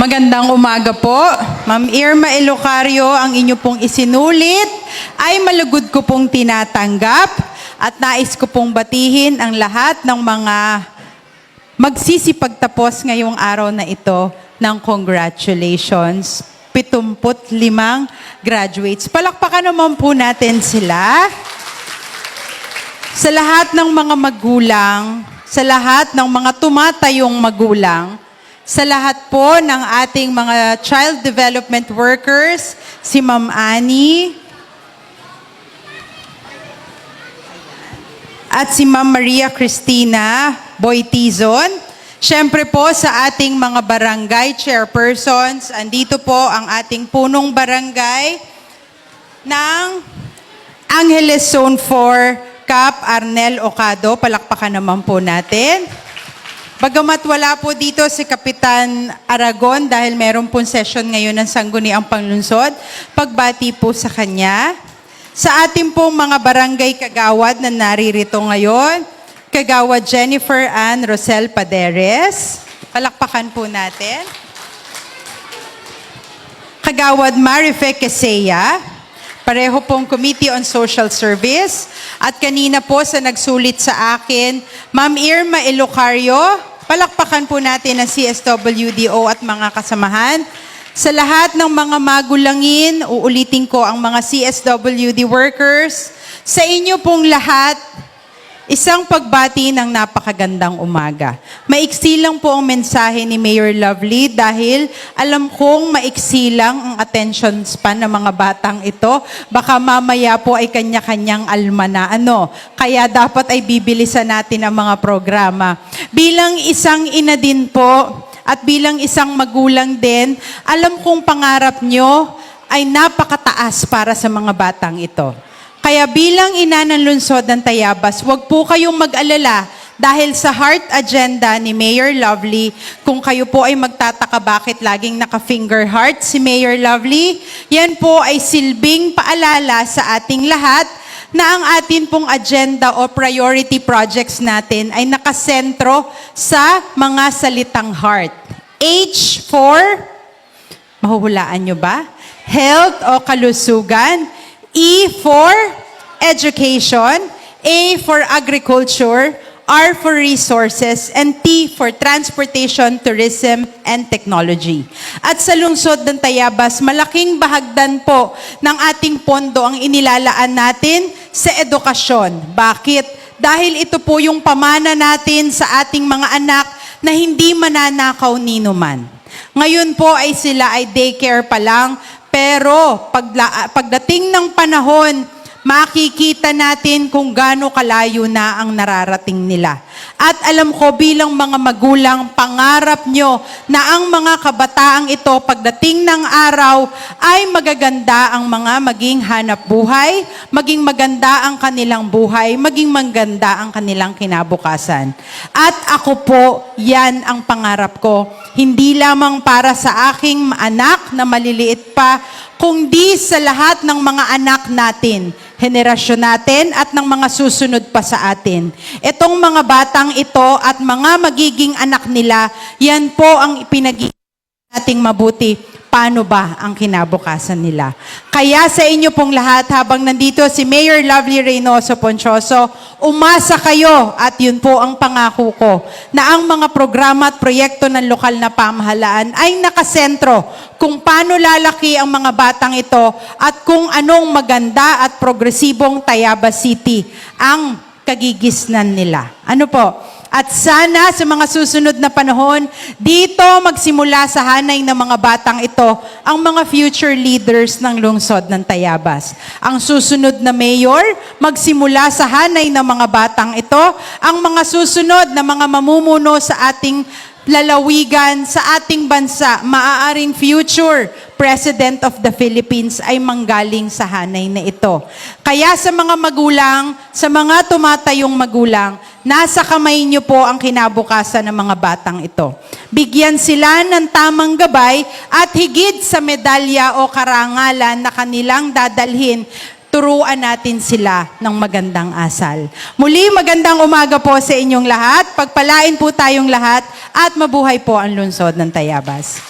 Magandang umaga po. Ma'am Irma Elocario, ang inyo pong isinulit ay malugod ko pong tinatanggap at nais ko pong batihin ang lahat ng mga magsisipagtapos ngayong araw na ito ng congratulations. 75 graduates. Palakpakan naman po natin sila. Sa lahat ng mga magulang, sa lahat ng mga tumatayong magulang, sa lahat po ng ating mga child development workers, si Ma'am Annie, at si Ma'am Maria Cristina Boytizon. Siyempre po sa ating mga barangay chairpersons, andito po ang ating punong barangay ng Angeles Zone 4, Cap Arnel Ocado. Palakpakan naman po natin. Bagamat wala po dito si Kapitan Aragon dahil meron pong session ngayon ng Sangguniang Panglunsod, pagbati po sa kanya. Sa ating pong mga barangay kagawad na naririto ngayon, kagawad Jennifer Ann Rosel Paderes. Palakpakan po natin. Kagawad Marife Queseya, pareho pong Committee on Social Service. At kanina po sa nagsulit sa akin, Ma'am Irma Elocario, palakpakan po natin ang CSWDO at mga kasamahan. Sa lahat ng mga magulangin, uulitin ko ang mga CSWD workers. Sa inyo pong lahat, Isang pagbati ng napakagandang umaga. Maiksi lang po ang mensahe ni Mayor Lovely dahil alam kong maiksi lang ang attention span ng mga batang ito. Baka mamaya po ay kanya-kanyang alma na ano. Kaya dapat ay bibilisan natin ang mga programa. Bilang isang ina din po at bilang isang magulang din, alam kong pangarap nyo ay napakataas para sa mga batang ito. Kaya bilang ina ng lungsod ng Tayabas, huwag po kayong mag-alala dahil sa heart agenda ni Mayor Lovely, kung kayo po ay magtataka bakit laging naka-finger heart si Mayor Lovely, yan po ay silbing paalala sa ating lahat na ang atin pong agenda o priority projects natin ay nakasentro sa mga salitang heart. H for, mahuhulaan nyo ba? Health o kalusugan. E for education, A for agriculture, R for resources, and T for transportation, tourism, and technology. At sa lungsod ng Tayabas, malaking bahagdan po ng ating pondo ang inilalaan natin sa edukasyon. Bakit? Dahil ito po yung pamana natin sa ating mga anak na hindi mananakaw nino man. Ngayon po ay sila ay daycare pa lang, pero pagla, pagdating ng panahon, makikita natin kung gaano kalayo na ang nararating nila. At alam ko bilang mga magulang, pangarap nyo na ang mga kabataang ito pagdating ng araw ay magaganda ang mga maging hanap buhay, maging maganda ang kanilang buhay, maging maganda ang kanilang kinabukasan. At ako po, yan ang pangarap ko. Hindi lamang para sa aking anak na maliliit pa, kundi sa lahat ng mga anak natin, henerasyon natin at ng mga susunod pa sa atin. Itong mga batang ito at mga magiging anak nila, yan po ang ipinag nating mabuti. Paano ba ang kinabukasan nila? Kaya sa inyo pong lahat, habang nandito si Mayor Lovely Reynoso Ponchoso, umasa kayo at yun po ang pangako ko na ang mga programa at proyekto ng lokal na pamahalaan ay nakasentro kung paano lalaki ang mga batang ito at kung anong maganda at progresibong Tayabas City ang kagigisnan nila. Ano po? At sana sa mga susunod na panahon, dito magsimula sa hanay ng mga batang ito ang mga future leaders ng lungsod ng Tayabas. Ang susunod na mayor, magsimula sa hanay ng mga batang ito, ang mga susunod na mga mamumuno sa ating lalawigan sa ating bansa, maaaring future President of the Philippines ay manggaling sa hanay na ito. Kaya sa mga magulang, sa mga tumatayong magulang, nasa kamay niyo po ang kinabukasan ng mga batang ito. Bigyan sila ng tamang gabay at higit sa medalya o karangalan na kanilang dadalhin turuan natin sila ng magandang asal. Muli, magandang umaga po sa inyong lahat. Pagpalain po tayong lahat at mabuhay po ang lungsod ng Tayabas.